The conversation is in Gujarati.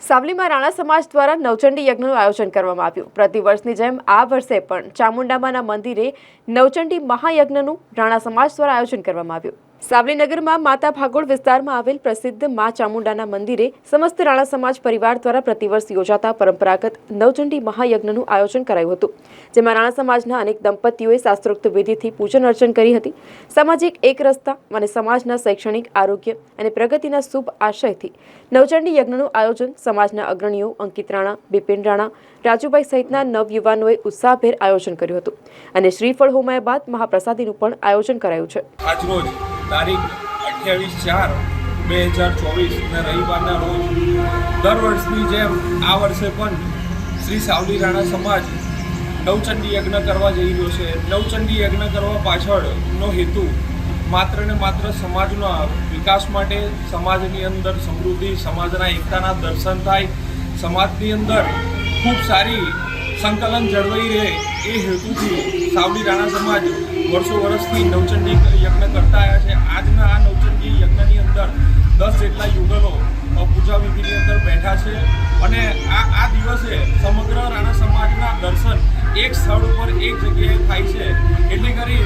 સાવલીમાં રાણા સમાજ દ્વારા નવચંડી યજ્ઞનું આયોજન કરવામાં આવ્યું. પ્રતિવર્ષની જેમ આ વર્ષે પણ ચામુંડામાના મંદિરે નવચંડી મહાયજ્ઞનું રાણા સમાજ દ્વારા આયોજન કરવામાં આવ્યું. સાવલી નગરમાં માતા ભાગોળ વિસ્તારમાં આવેલ પ્રસિદ્ધ મા ચામુંડાના મંદિરે સમસ્ત રાણા સમાજ પરિવાર દ્વારા પ્રતિવર્ષ યોજાતા પરંપરાગત નવચંડી મહાયજ્ઞનું આયોજન કરાયું હતું, જેમાં રાણા સમાજના અનેક દંપતીઓએ શાસ્ત્રોક્ત વિધિથી પૂજન અર્ચન કરી હતી. સામાજિક એક રસ્તા અને સમાજના શૈક્ષણિક આરોગ્ય અને પ્રગતિના શુભ આશયથી નવચંડી યજ્ઞનું આયોજન સમાજના અગ્રણીઓ અંકિત રાણા, બિપિન રાણા, રાજુભાઈ સહિતના નવયુવાનોએ ઉત્સાહભેર આયોજન કર્યું હતું અને શ્રીફળ હોમાયા બાદ મહાપ્રસાદીનું પણ આયોજન કરાયું છે. તારીખ અઠ્યાવીસ ચાર બે હજાર ચોવીસના રવિવારના રોજ દર વર્ષની જેમ આ વર્ષે પણ શ્રી સાવલી રાણા સમાજ નવચંડી યજ્ઞ કરવા જઈ રહ્યો છે. નવચંડી યજ્ઞ કરવા પાછળનો હેતુ માત્ર ને માત્ર સમાજના વિકાસ માટે સમાજની અંદર સમૃદ્ધિ, સમાજના એકતાના દર્શન થાય, સમાજની અંદર ખૂબ સારી સંકલન જળવાઈ રહે એ હેતુથી સાવલી રાણા સમાજ વર્ષો વર્ષથી નવચંડી યજ્ઞ કરતા આવ્યા છે. આજના આ નવચંડી યજ્ઞની અંદર દસ જેટલા યુગલો પૂજા વિધિની અંદર બેઠા છે અને આ આ દિવસે સમગ્ર રાણા સમાજના દર્શન એક સ્થળ ઉપર એક જગ્યાએ થાય છે. એટલે કરી